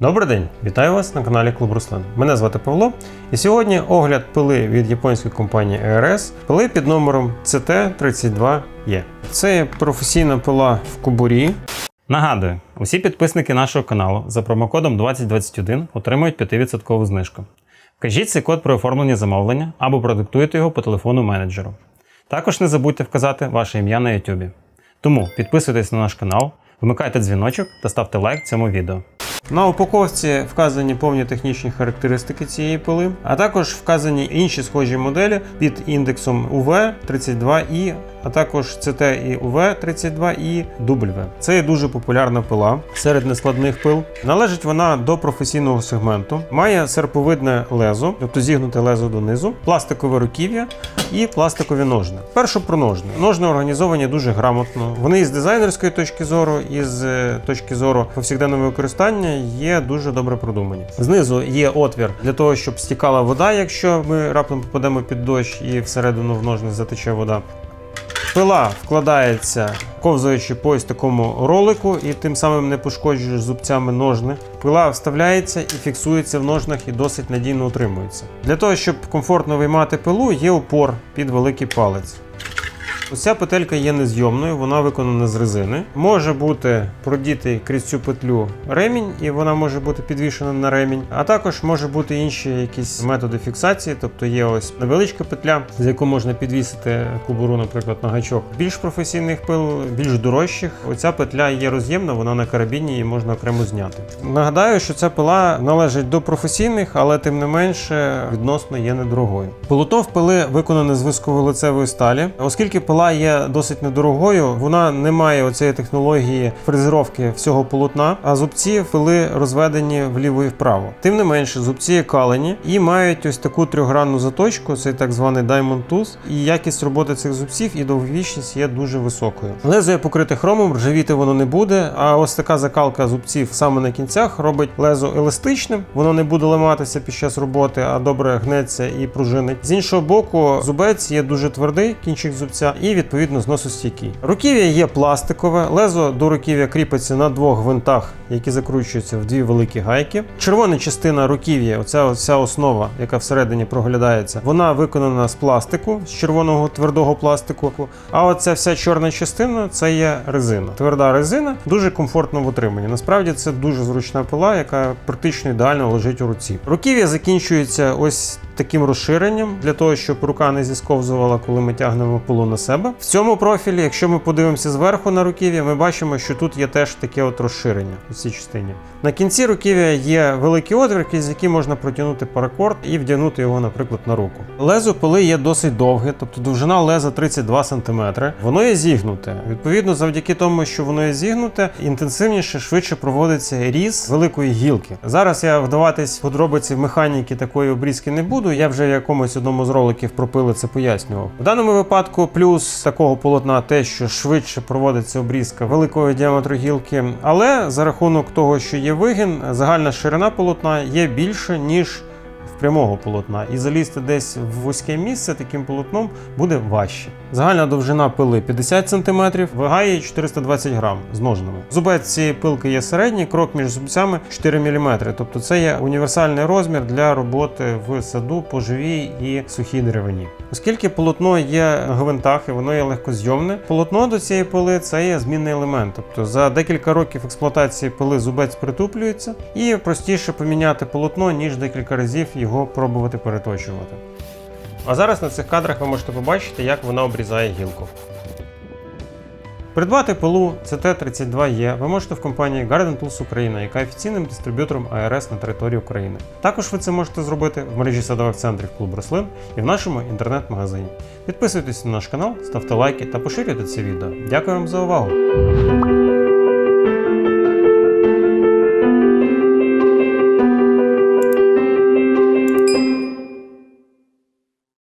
Добрий день, вітаю вас на каналі Клуб Руслан. Мене звати Павло, і сьогодні огляд пили від японської компанії ERS, пили під номером CT32E. Це є професійна пила в кубурі. Нагадую, усі підписники нашого каналу за промокодом 2021 отримують 5% знижку. Вкажіть цей код при оформленні замовлення або продиктуйте його по телефону менеджеру. Також не забудьте вказати ваше ім'я на YouTube. Тому підписуйтесь на наш канал, вмикайте дзвіночок та ставте лайк цьому відео. На упаковці вказані повні технічні характеристики цієї пили, а також вказані інші схожі моделі під індексом UV32i, а також CT і UV32i W. Це є дуже популярна пила серед нескладних пил. Належить вона до професійного сегменту, має серповидне лезо, тобто зігнуте лезо донизу, пластикове руків'я і пластикові ножни. Перше про ножни. Ножни організовані дуже грамотно. Вони із дизайнерської точки зору, і з е, точки зору повсякденного використання є дуже добре продумані. Знизу є отвір для того, щоб стікала вода, якщо ми раптом попадемо під дощ і всередину в ножни затече вода. Пила вкладається, ковзаючи по ось такому ролику, і тим самим не пошкоджуєш зубцями ножни. Пила вставляється і фіксується в ножнах і досить надійно утримується. Для того, щоб комфортно виймати пилу, є упор під великий палець. Ось ця петелька є незйомною, вона виконана з резини. Може бути продітий крізь цю петлю ремінь, і вона може бути підвішена на ремінь. А також може бути інші якісь методи фіксації, тобто є ось невеличка петля, з яку можна підвісити кубуру, наприклад, на гачок. Більш професійних пил, більш дорожчих. Оця петля є роз'ємна, вона на карабіні її можна окремо зняти. Нагадаю, що ця пила належить до професійних, але тим не менше відносно є недорогою. Полотно в пили виконане з висковолицевої сталі, оскільки пила є досить недорогою, вона не має оцієї технології фрезеровки всього полотна, а зубці пили розведені вліво і вправо. Тим не менше, зубці калені і мають ось таку трьохгранну заточку, це так званий Diamond Tooth, і якість роботи цих зубців і довговічність є дуже високою. Лезо є покрите хромом, ржавіти воно не буде. А ось така закалка зубців саме на кінцях робить лезо еластичним, воно не буде ламатися під час роботи, а добре гнеться і пружинить. З іншого боку, зубець є дуже твердий, кінчик зубця, і відповідно зносостійкий. Руків'я є пластикове, лезо до руків'я кріпиться на двох гвинтах, які закручуються в дві великі гайки. Червона частина руків'я, оця оця основа, яка всередині проглядається, вона виконана з пластику, з червоного твердого пластику. А оця вся чорна частина це є резина. Тверда резина дуже комфортно в утриманні. Насправді це дуже зручна пила, яка практично ідеально лежить у руці. Руків'я закінчується ось таким розширенням для того, щоб рука не зісковзувала, коли ми тягнемо пилу на себе. В цьому профілі, якщо ми подивимося зверху на руків'я, ми бачимо, що тут є теж таке от розширення у цій частині. На кінці руків'я є великий отвір, з яким можна протягнути паракорд і вдягнути його, наприклад, на руку. Лезо пили є досить довге, тобто довжина леза 32 см. Воно є зігнуте. Відповідно, завдяки тому, що воно є зігнуте, інтенсивніше, швидше проводиться різ великої гілки. Зараз я вдаватись подробиці механіки такої обрізки не буду. Я вже в якомусь одному з роликів про пили це пояснював. В даному випадку плюс такого полотна те, що швидше проводиться обрізка великого діаметру гілки, але за рахунок того, що є вигін, загальна ширина полотна є більше ніж в прямого полотна, і залізти десь в вузьке місце таким полотном буде важче. Загальна довжина пили 50 см, вага її 420 грам з ножнами. Зубець цієї пилки є середній, крок між зубцями 4 мм. Тобто це є універсальний розмір для роботи в саду по живій і сухій деревині. Оскільки полотно є на гвинтах і воно є легкозйомне, полотно до цієї пили це є змінний елемент. Тобто за декілька років експлуатації пили зубець притуплюється і простіше поміняти полотно, ніж декілька разів його пробувати переточувати. А зараз на цих кадрах ви можете побачити, як вона обрізає гілку. Придбати пилу CT32E ви можете в компанії Garden Tools Україна, яка офіційним дистриб'ютором АРС на території України. Також ви це можете зробити в мережі садових центрів клуб рослин і в нашому інтернет-магазині. Підписуйтесь на наш канал, ставте лайки та поширюйте це відео. Дякую вам за увагу!